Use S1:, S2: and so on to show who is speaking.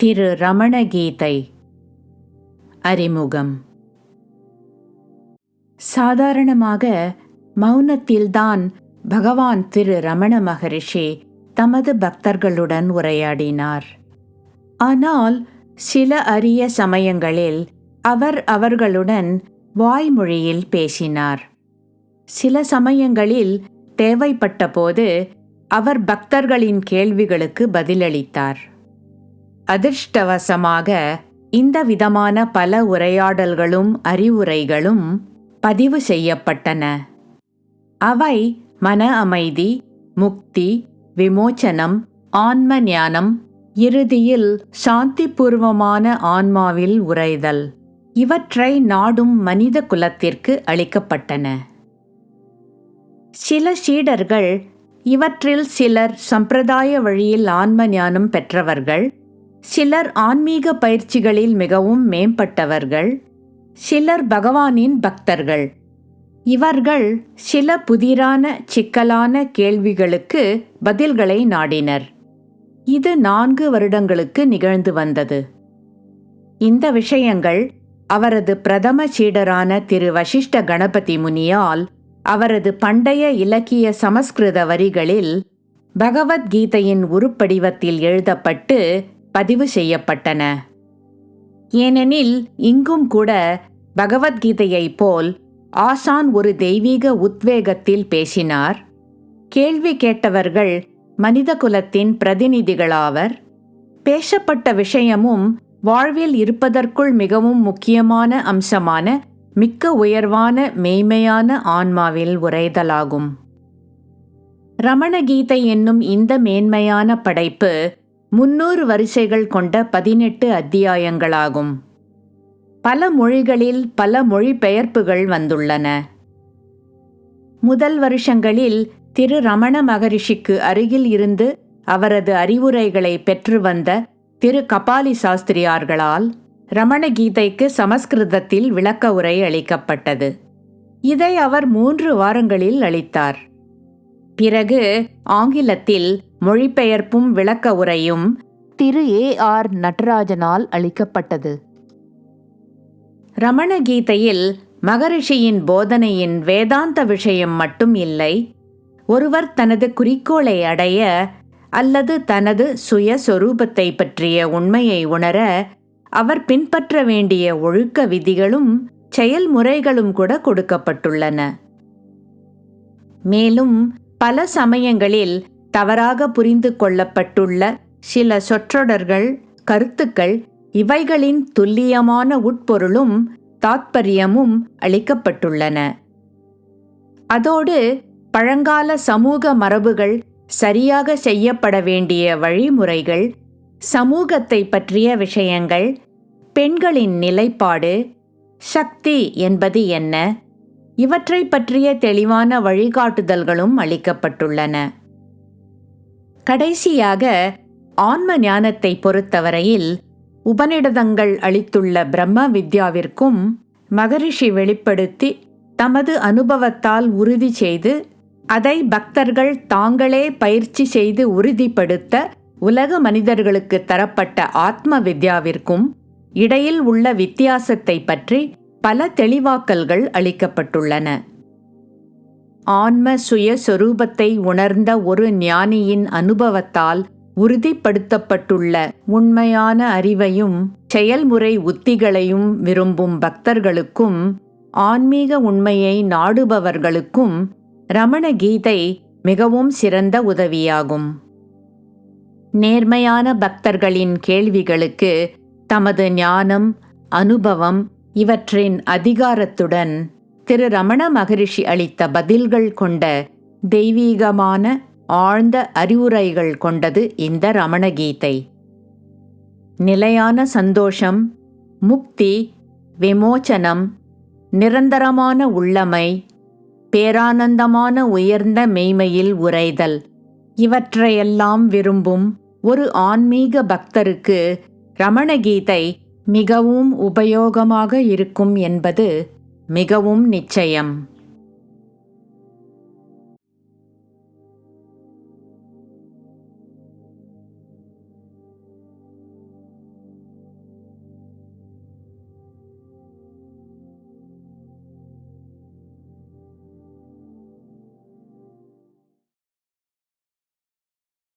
S1: திரு ரமணகீதை அறிமுகம். சாதாரணமாக மௌனத்தில்தான் பகவான் திரு ரமண மகரிஷி தமது பக்தர்களுடன் உரையாடினார். ஆனால் சில அரிய சமயங்களில் அவர் அவர்களுடன் வாய்மொழியில் பேசினார். சில சமயங்களில் தேவைப்பட்டபோது அவர் பக்தர்களின் கேள்விகளுக்கு பதிலளித்தார். அதிர்ஷ்டவசமாக இந்த விதமான பல உரையாடல்களும் அறிவுரைகளும் பதிவு செய்யப்பட்டன. அவை மன அமைதி முக்தி விமோச்சனம் ஆன்ம ஞானம் இறுதியில் சாந்திபூர்வமான ஆன்மாவில் உரைதல் இவற்றை நாடும் மனித குலத்திற்கு அளிக்கப்பட்டன. சில சீடர்கள் இவற்றில் சிலர் சம்பிரதாய வழியில் ஆன்ம ஞானம் பெற்றவர்கள் சிலர் ஆன்மீக பயிற்சிகளில் மிகவும் மேம்பட்டவர்கள் சிலர் பகவானின் பக்தர்கள். இவர்கள் சில புதிரான சிக்கலான கேள்விகளுக்கு பதில்களை நாடினர். இது நான்கு வருடங்களுக்கு நிகழ்ந்து வந்தது. இந்த விஷயங்கள் அவரது பிரதம சீடரான திரு வசிஷ்ட கணபதி முனியால் அவரது பண்டைய இலக்கிய சமஸ்கிருத வரிகளில் பகவத்கீதையின் உருப்படிவத்தில் எழுதப்பட்டு பதிவு செய்யப்பட்டன. ஏனெனில் இங்கும் கூட பகவத்கீதையைப் போல் ஆசான் ஒரு தெய்வீக உத்வேகத்தில் பேசினார். கேள்வி கேட்டவர்கள் மனித குலத்தின் பிரதிநிதிகளாவர். பேசப்பட்ட விஷயமும் வாழ்வில் இருப்பதற்குள் மிகவும் முக்கியமான அம்சமான மிக்க உயர்வான மெய்மையான ஆன்மாவில் உரைதலாகும் ரமணகீதை என்னும் இந்த மேன்மையான படைப்பு முன்னூறு வரிசைகள் கொண்ட பதினெட்டு அத்தியாயங்களாகும். பல மொழிகளில் பல மொழிபெயர்ப்புகள் வந்துள்ளன. முதல் வருஷங்களில் திரு ரமண மகரிஷிக்கு அருகில் இருந்து அவரது அறிவுரைகளை பெற்று வந்த திரு கபாலி சாஸ்திரியார்களால் ரமண கீதைக்கு சமஸ்கிருதத்தில் விளக்க உரை அளிக்கப்பட்டது. இதை அவர் மூன்று வாரங்களில் அளித்தார். பிறகு ஆங்கிலத்தில் மொழிபெயர்ப்பும் விளக்க உரையும் திரு ஏ ஆர் நடராஜனால் அளிக்கப்பட்டது. ரமண கீதையில் மகரிஷியின் போதனையின் வேதாந்த விஷயம் மட்டும் இல்லை ஒருவர் தனது குறிக்கோளை அடைய அல்லது தனது சுயஸ்வரூபத்தை பற்றிய உண்மையை உணர அவர் பின்பற்ற வேண்டிய ஒழுக்க விதிகளும் செயல்முறைகளும் கூட கொடுக்கப்பட்டுள்ளன. மேலும் பல சமயங்களில் தவறாக புரிந்து கொள்ளப்பட்டுள்ள சில சொற்றொடர்கள் கருத்துக்கள் இவைகளின் துல்லியமான உட்பொருளும் தாத்பரியமும் அளிக்கப்பட்டுள்ளன. அதோடு பழங்கால சமூக மரபுகள் சரியாக செய்யப்பட வேண்டிய வழிமுறைகள் சமூகத்தை பற்றிய விஷயங்கள் பெண்களின் நிலைப்பாடு சக்தி என்பது என்ன இவற்றை பற்றிய தெளிவான வழிகாட்டுதல்களும் அளிக்கப்பட்டுள்ளன. கடைசியாக ஆன்ம ஞானத்தை பொறுத்தவரையில் உபநிடதங்கள் அளித்துள்ள பிரம்ம வித்யாவிற்கும் மகரிஷி வெளிப்படுத்தி தமது அனுபவத்தால் உறுதி செய்து அதை பக்தர்கள் தாங்களே பயிற்சி செய்து உறுதிப்படுத்த உலக மனிதர்களுக்கு தரப்பட்ட ஆத்ம வித்யாவிற்கும் இடையில் உள்ள வித்தியாசத்தை பற்றி பல தெளிவாக்கல்கள் அளிக்கப்பட்டுள்ளன. ஆன்ம சுயஸ்வரூபத்தை உணர்ந்த ஒரு ஞானியின் அனுபவத்தால் உறுதிப்படுத்தப்பட்டுள்ள உண்மையான அறிவையும் செயல்முறை உத்திகளையும் விரும்பும் பக்தர்களுக்கும் ஆன்மீக உண்மையை நாடுபவர்களுக்கும் ரமண கீதை மிகவும் சிறந்த உதவியாகும். நேர்மையான பக்தர்களின் கேள்விகளுக்கு தமது ஞானம் அனுபவம் இவற்றின் அதிகாரத்துடன் திரு ரமண மகரிஷி அளித்த பதில்கள் கொண்ட தெய்வீகமான ஆழ்ந்த அறிவுரைகள் கொண்டது இந்த ரமணகீதை நிலையான சந்தோஷம் முக்தி விமோச்சனம் நிரந்தரமான உள்ளமை பேரானந்தமான உயர்ந்த மெய்மையில் உரைதல் இவற்றையெல்லாம் விரும்பும் ஒரு ஆன்மீக பக்தருக்கு ரமணகீதை மிகவும் உபயோகமாக இருக்கும் என்பது மிகவும் நிச்சயம்.